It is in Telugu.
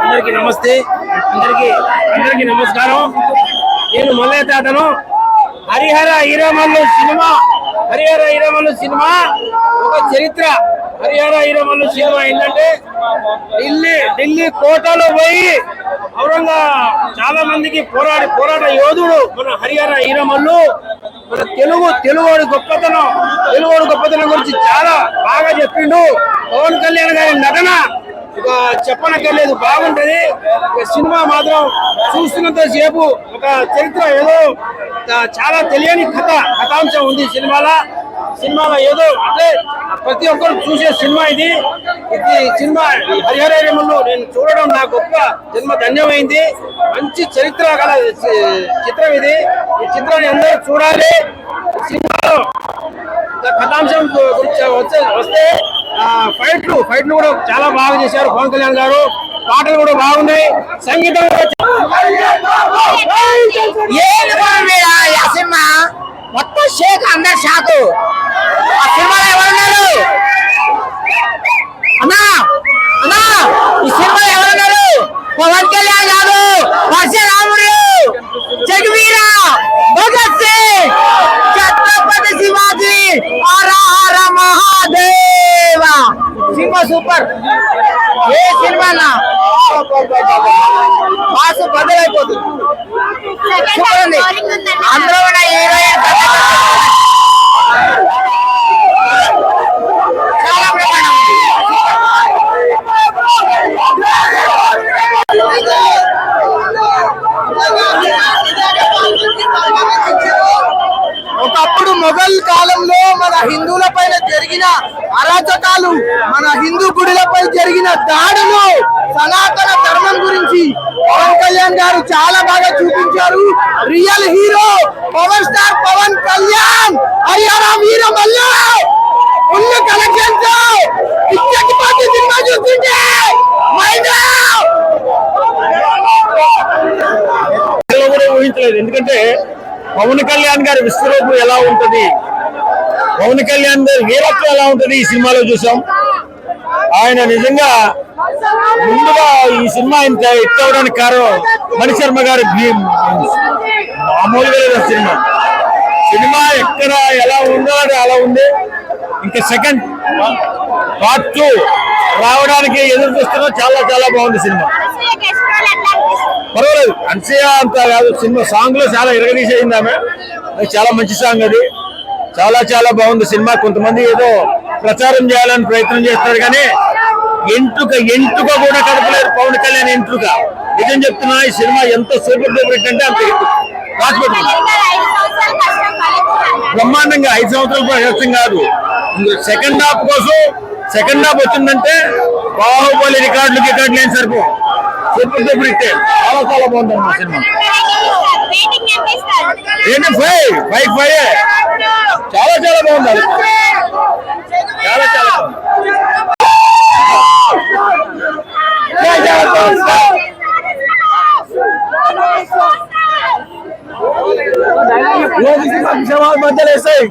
అందరికి నమస్తే. అందరికి అందరికి నమస్కారం. నేను మల్లయ్య తాతను హరిహర ఈరమల్లు సినిమా. హరిహర ఈరమల్లు సినిమా. ఒక చరిత్ర. హరిహర ఈరమల్లు సినిమా ఏంటంటే ఢిల్లీ ఢిల్లీ కోటలో పోయి ఔరంగా చాలా మందికి పోరాడి పోరాట యోధుడు మన హరిహర హీరమల్లు మన తెలుగు తెలుగువాడి గొప్పతనం తెలుగువాడి గొప్పతనం గురించి చాలా బాగా చెప్పిండు. పవన్ కళ్యాణ్ గారి నటన. చెప్పనక్కర్లేదు. బాగుంటది. సినిమా మాత్రం చూస్తున్నంత సేపు ఒక చరిత్ర ఏదో చాలా తెలియని కథ కథాంశం ఉంది సినిమాలో. సినిమాలో ఏదో అంటే ప్రతి ఒక్కరు చూసే సినిమా ఇది. ఇది సినిమా ఈ నేను చూడడం నా గొప్ప జన్మ ధన్యమైంది. మంచి చరిత్ర గల చిత్రం ఇది. ఈ చిత్రాన్ని అందరూ చూడాలి. సినిమాలో కథాంశం గురించి వచ్చే వస్తే ఫైట్లు ఫైట్లు కూడా చాలా బాగా చేశారు పవన్ కళ్యాణ్ గారు. పాటలు కూడా బాగున్నాయి. సంగీతం కూడా సినిమా? మొత్తం షేక్ అందరు షాకు. ఆ సినిమాలో ఎవరున్నారు? అన్నా అన్నా ఈ సినిమాలో ఎవరున్నారు? పవన్ కళ్యాణ్ కాదు పరశురాముడు జగవీర భగత్ సింగ్ ఛత్రపతి శివాజీ హర హర మహాదేవ సినిమా సూపర్. ఏ సినిమా బాసు బదులైపోతుంది సూపర్ ఉంది. అందులో ఉన్న హీరోయిన్ చాలా బ్రహ్మాండం ఉంది. ఒకప్పుడు మొఘల్ కాలంలో మన హిందువుల పైన జరిగిన అరాచకాలు మన హిందూ గుడిలపై జరిగిన దాడులు సనాతన ధర్మం గురించి పవన్ కళ్యాణ్ గారు చాలా బాగా చూపించారు. Real hero power star Pawan Kalyan Haryana Veera Mallu ఉన్న కలెక్షన్తో సినిమా చూస్తుంటే మైండ్ కూడా ఊహించలేదు. ఎందుకంటే పవన్ కళ్యాణ్ గారి విశ్వరూపం ఎలా ఉంటది? పవన్ కళ్యాణ్ గారి వీరత్వం ఎలా ఉంటుంది ఈ సినిమాలో చూసాం. ఆయన నిజంగా ముందుగా ఈ సినిమా ఇంత హిట్ అవడానికి కారణం మణిశర్మ గారి మామూలుగా లేదు సినిమా. సినిమా ఎక్కడ ఎలా ఉందో అది అలా ఉంది. ఇంకా సెకండ్ పార్ట్ టూ రావడానికి ఎదురు చూస్తున్నా చాలా చాలా బాగుంది సినిమా. పర్వాలేదు అన్సయ అంత కాదు. సినిమా సాంగ్లో చాలా ఇరగదీసేయింది ఆమె. అది చాలా మంచి సాంగ్ అది. చాలా చాలా బాగుంది సినిమా. కొంతమంది ఏదో ప్రచారం చేయాలని ప్రయత్నం చేస్తారు కానీ ఎంట్రుక ఎంట్రుక కూడా కదపలేరు పవన్ కళ్యాణ్ ఎంట్రుక నిజం చెప్తున్నా ఈ సినిమా ఎంత సూపర్ డూపర్ హిట్ అంటే అంత బ్రహ్మాండంగా ఐదు సంవత్సరాల ప్రయత్నం కాదు. సెకండ్ హాఫ్ కోసం సెకండ్ హాఫ్ వచ్చిందంటే బాహుబలి రికార్డులు రికార్డు లేని సరిపో సూపర్ డూపర్ హిట్ చాలా చాలా బాగుంది అన్నమాట సినిమా ఏంటి ఫైవ్ ఫైవ్ ఫైవ్ చాలా చాలా బాగుంది. చాలా చాలా మధ్యలో వేస్తాయి